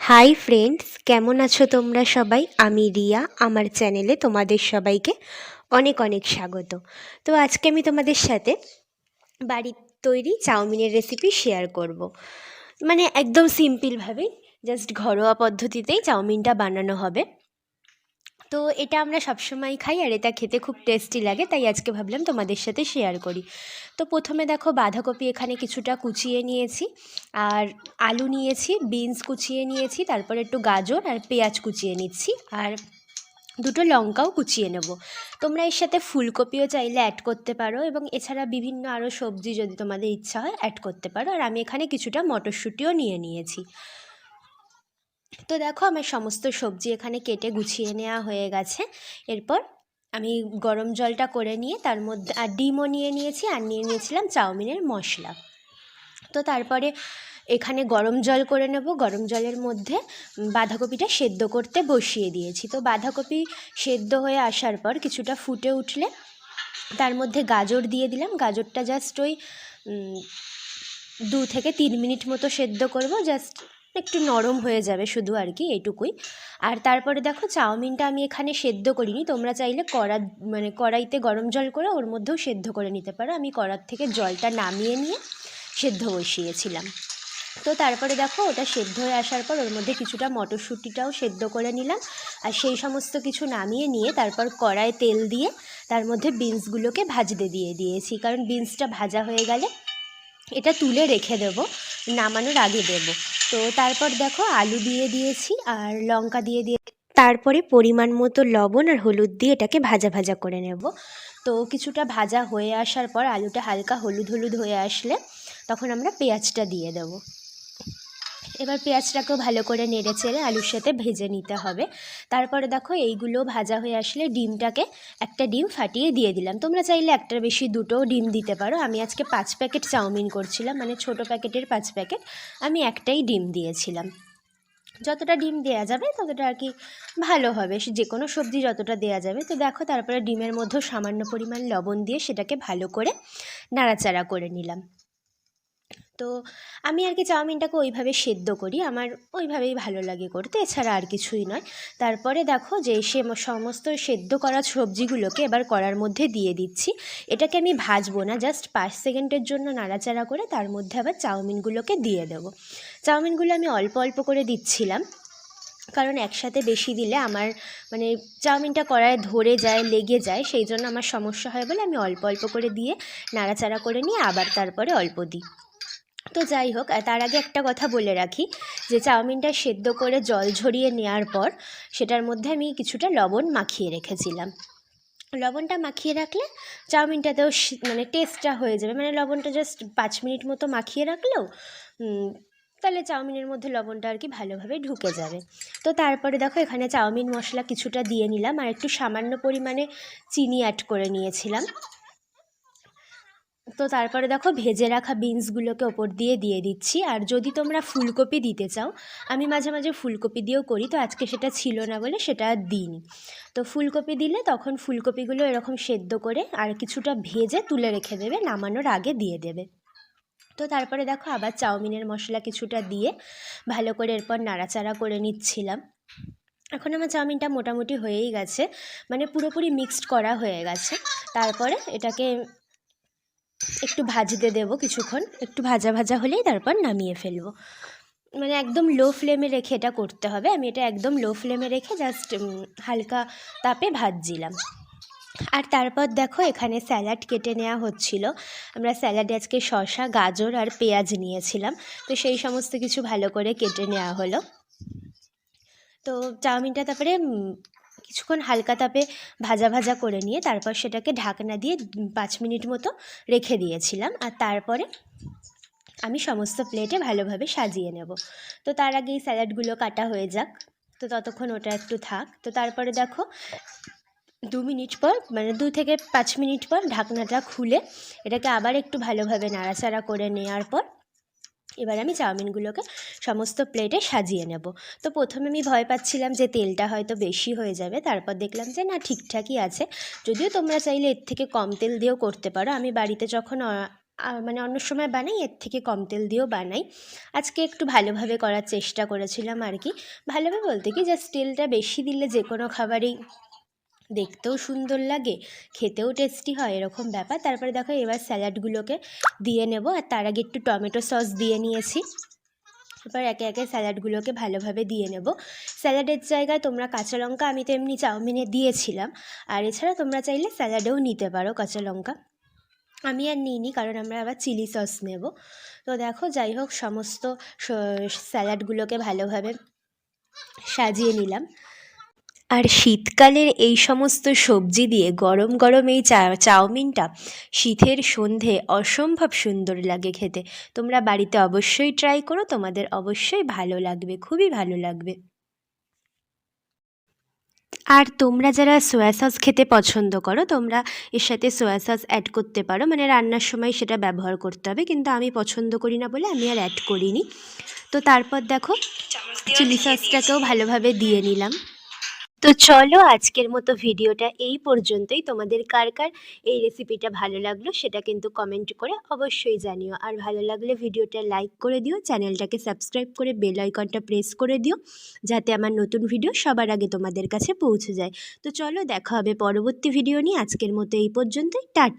Hi friends কেমন আছো তোমরা সবাই? আমি রিয়া, আমার চ্যানেলে তোমাদের সবাইকে অনেক অনেক স্বাগত। তো আজকে আমি তোমাদের সাথে বাড়ির তৈরি চাউমিনের রেসিপি শেয়ার করব। মানে একদম সিম্পলভাবেই জাস্ট ঘরোয়া পদ্ধতিতেই চাউমিনটা বানানো হবে। তো এটা আমরা সবসময় খাই আর এটা খেতে খুব টেস্টি লাগে, তাই আজকে ভাবলাম তোমাদের সাথে শেয়ার করি। তো প্রথমে দেখো বাঁধাকপি এখানে কিছুটা কুচিয়ে নিয়েছি, আর আলু নিয়েছি বিনস কুচিয়ে নিয়েছি, তারপর একটু গাজর আর পেঁয়াজ কুচিয়ে নিচ্ছি, আর দুটো লঙ্কাও কুচিয়ে নেব। তোমরা এর সাথে ফুলকপিও চাইলে অ্যাড করতে পারো, এবং এছাড়া বিভিন্ন আরও সবজি যদি তোমাদের ইচ্ছা হয় অ্যাড করতে পারো, আর আমি এখানে কিছুটা মটরশুঁটিও নিয়ে নিয়েছি। তো দেখো আমার সমস্ত সবজি এখানে কেটে গুছিয়ে নেওয়া হয়ে গেছে। এরপর আমি গরম জলটা করে নিয়ে তার মধ্যে আর ডিমও নিয়ে নিয়েছি আর নিয়ে নিয়েছিলাম চাউমিনের মশলা। তো তারপরে এখানে গরম জল করে নেব। গরম জলের মধ্যে বাঁধাকপিটা সেদ্ধ করতে বসিয়ে দিয়েছি। তো বাঁধাকপি সেদ্ধ হয়ে আসার পর কিছুটা ফুটে উঠলে তার মধ্যে গাজর দিয়ে দিলাম। গাজরটা জাস্ট ওই দু থেকে তিন মিনিট মতো সেদ্ধ করব। জাস্ট একটু নরম হয়ে যাবে শুধু আর কি এটুকুই। আর তারপরে দেখো চাউমিনটা আমি এখানে সেদ্ধ করিনি, তোমরা চাইলে কড়া মানে কড়াইতে গরম জল করে ওর মধ্যেও সেদ্ধ করে নিতে পারো। আমি কড়ার থেকে জলটা নামিয়ে নিয়ে সেদ্ধ বসিয়েছিলাম। তো তারপরে দেখো ওটা সেদ্ধ হয়ে আসার পর ওর মধ্যে কিছুটা মটরশুঁটিটাও সেদ্ধ করে নিলাম। আর সেই সমস্ত কিছু নামিয়ে নিয়ে তারপর কড়ায় তেল দিয়ে তার মধ্যে বিনসগুলোকে ভাজতে দিয়ে দিয়েছি। কারণ বিনসটা ভাজা হয়ে গেলে এটা তুলে রেখে দেব, নামানোর আগে দেব। তো তারপর দেখো আলু দিয়ে দিয়েছি আর লঙ্কা দিয়ে দিয়ে তারপরে পরিমাণ মতো লবণ আর হলুদ দিয়ে এটাকে ভাজা ভাজা করে নেব। তো কিছুটা ভাজা হয়ে আসার পর আলুটা হালকা হলুদ হলুদ হয়ে আসলে তখন আমরা পেঁয়াজটা দিয়ে দেবো। এবার পেঁয়াজটাকেও ভালো করে নেড়ে চেড়ে আলুর সাথে ভেজে নিতে হবে। তারপরে দেখো এইগুলো ভাজা হয়ে আসলে ডিমটাকে একটা ডিম ফাটিয়ে দিয়ে দিলাম। তোমরা চাইলে একটার বেশি দুটোও ডিম দিতে পারো। আমি আজকে পাঁচ প্যাকেট চাউমিন করছিলাম মানে ছোট প্যাকেটের পাঁচ প্যাকেট। আমি একটাই ডিম দিয়েছিলাম। যতটা ডিম দেওয়া যাবে ততটা আর কি ভালো হবে। যে কোনো সবজি যতটা দেওয়া যাবে। তো দেখো তারপরে ডিমের মধ্যেও সামান্য পরিমাণ লবণ দিয়ে সেটাকে ভালো করে নাড়াচাড়া করে নিলাম। তো আমি আর কি চাউমিনটাকে ওইভাবে সেদ্ধ করি। আমার ওইভাবেই ভালো লাগে করতে, এছাড়া আর কিছুই নয়। তারপরে দেখো যে সে সমস্ত সেদ্ধ করা সবজিগুলোকে এবার কড়ার মধ্যে দিয়ে দিচ্ছি। এটাকে আমি ভাজবো না, জাস্ট পাঁচ সেকেন্ডের জন্য নাড়াচাড়া করে তার মধ্যে আবার চাউমিনগুলোকে দিয়ে দেবো। চাউমিনগুলো আমি অল্প অল্প করে দিচ্ছিলাম, কারণ একসাথে বেশি দিলে আমার মানে চাউমিনটা কড়ায় ধরে যায়, লেগে যায়, সেই জন্য আমার সমস্যা হয় বলে আমি অল্প অল্প করে দিয়ে নাড়াচাড়া করে নিয়ে আবার তারপরে অল্প দিই। তো যাই হোক তার আগে একটা কথা বলে রাখি, যে চাউমিনটা সেদ্ধ করে জল ঝরিয়ে নেওয়ার পর, সেটার মধ্যে আমি কিছুটা লবণ মাখিয়ে রেখেছিলাম। লবণটা মাখিয়ে রাখলে চাউমিনটাতেও মানে টেস্টটা হয়ে যাবে। মানে লবণটা জাস্ট পাঁচ মিনিট মতো মাখিয়ে রাখলেও তাহলে চাউমিনের মধ্যে লবণটা আর কি ভালোভাবে ঢুকে যাবে। তো তারপরে দেখো, এখানে চাউমিন মশলা কিছুটা দিয়ে নিলাম, আর একটু সামান্য পরিমাণে চিনি অ্যাড করে নিয়েছিলাম। তো তারপরে দেখো ভেজে রাখা বিনসগুলোকে ওপর দিয়ে দিয়ে দিচ্ছি। আর যদি তোমরা ফুলকপি দিতে চাও, আমি মাঝে মাঝে ফুলকপি দিয়েও করি, তো আজকে সেটা ছিল না বলে সেটা দিইনি। তো ফুলকপি দিলে তখন ফুলকপিগুলো এরকম সেদ্ধ করে আর কিছুটা ভেজে তুলে রেখে দেবে, নামানোর আগে দিয়ে দেবে। তো তারপরে দেখো আবার চাউমিনের মশলা কিছুটা দিয়ে ভালো করে এরপর নাড়াচাড়া করে নিচ্ছিলাম। এখন আমার চাউমিনটা মোটামুটি হয়েই গেছে মানে পুরোপুরি মিক্সড করা হয়ে গেছে। তারপরে এটাকে একটু ভাজতে দেবো কিছুক্ষণ। একটু ভাজা ভাজা হলেই তারপর নামিয়ে ফেলব। মানে একদম লো ফ্লেমে রেখে এটা করতে হবে। আমি এটা একদম লো ফ্লেমে রেখে জাস্ট হালকা তাপে ভাজছিলাম। আর তারপর দেখো এখানে স্যালাড কেটে নেওয়া হচ্ছিল। আমরা স্যালাডে আজকে শসা, গাজর আর পেঁয়াজ নিয়েছিলাম। তো সেই সমস্ত কিছু ভালো করে কেটে নেওয়া হলো। তো চাউমিনটা তারপরে কিছুক্ষণ হালকা তাপে ভাজা ভাজা করে নিয়ে তারপর সেটাকে ঢাকনা দিয়ে পাঁচ মিনিট মতো রেখে দিয়েছিলাম। আর তারপরে আমি সমস্ত প্লেটে ভালোভাবে সাজিয়ে নেব। তো তার আগে এই স্যালাডগুলো কাটা হয়ে যাক। তো ততক্ষণ ওটা একটু থাক। তো তারপরে দেখো, দু মিনিট পর মানে দু থেকে পাঁচ মিনিট পর ঢাকনাটা খুলে এটাকে আবার একটু ভালোভাবে নাড়াচাড়া করে নেওয়ার পর এবার আমি চাউমিনগুলোকে সমস্ত প্লেটে সাজিয়ে নেব। তো প্রথমে আমি ভয় পাচ্ছিলাম যে তেলটা হয়তো বেশি হয়ে যাবে, তারপর দেখলাম যে না, ঠিকঠাকই আছে। যদিও তোমরা চাইলে এর থেকে কম তেল দিয়েও করতে পারো। আমি বাড়িতে যখন মানে অন্য সময় বানাই, এর থেকে কম তেল দিয়েও বানাই। আজকে একটু ভালোভাবে করার চেষ্টা করেছিলাম আর কি। ভালোভাবে বলতে কি জাস্ট তেলটা বেশি দিলে যে কোনো খাবারেই দেখতেও সুন্দর লাগে, খেতেও টেস্টি হয়, এরকম ব্যাপার। তারপরে দেখো এবার স্যালাডগুলোকে দিয়ে নেব, আর তার আগে একটু টমেটো সস দিয়ে নিয়েছি। এবার একে একে স্যালাডগুলোকে ভালোভাবে দিয়ে নেব। স্যালাডের জায়গায় তোমরা কাঁচা লঙ্কা, আমি তো এমনি চাউমিনে দিয়েছিলাম। আর এছাড়া তোমরা চাইলে স্যালাডেও নিতে পারো কাঁচা লঙ্কা। আমি আর নিইনি, কারণ আমরা আবার চিলি সস নেব। তো দেখো, যাই হোক, সমস্ত স্যালাডগুলোকে ভালোভাবে সাজিয়ে নিলাম। আর শীতকালের এই সমস্ত সবজি দিয়ে গরম গরম এই চা চাউমিনটা শীতের সন্ধে অসম্ভব সুন্দর লাগে খেতে। তোমরা বাড়িতে অবশ্যই ট্রাই করো তোমাদের অবশ্যই ভালো লাগবে খুবই ভালো লাগবে। আর তোমরা যারা সোয়া সস খেতে পছন্দ করো তোমরা এর সাথে সোয়া সস অ্যাড করতে পারো। মানে রান্নার সময় সেটা ব্যবহার করতে হবে কিন্তু আমি পছন্দ করি না বলে আমি আর অ্যাড করিনি। তো তারপর দেখো চিলি সসটাকেও ভালোভাবে দিয়ে নিলাম। তো চলো আজকের মতো ভিডিওটা এই পর্যন্তই। তোমাদের কার কার এই রেসিপিটা ভালো লাগল সেটা কিন্তু কমেন্ট করে অবশ্যই জানিও। আর ভালো লাগলে ভিডিওটা লাইক করে দিও, চ্যানেলটাকে সাবস্ক্রাইব করে বেল আইকনটা প্রেস করে দিও, যাতে আমার নতুন ভিডিও সবার আগে তোমাদের কাছে পৌঁছে যায়। তো চলো দেখা হবে পরবর্তী ভিডিও নিয়ে। আজকের মতো এই পর্যন্তই। টাটা।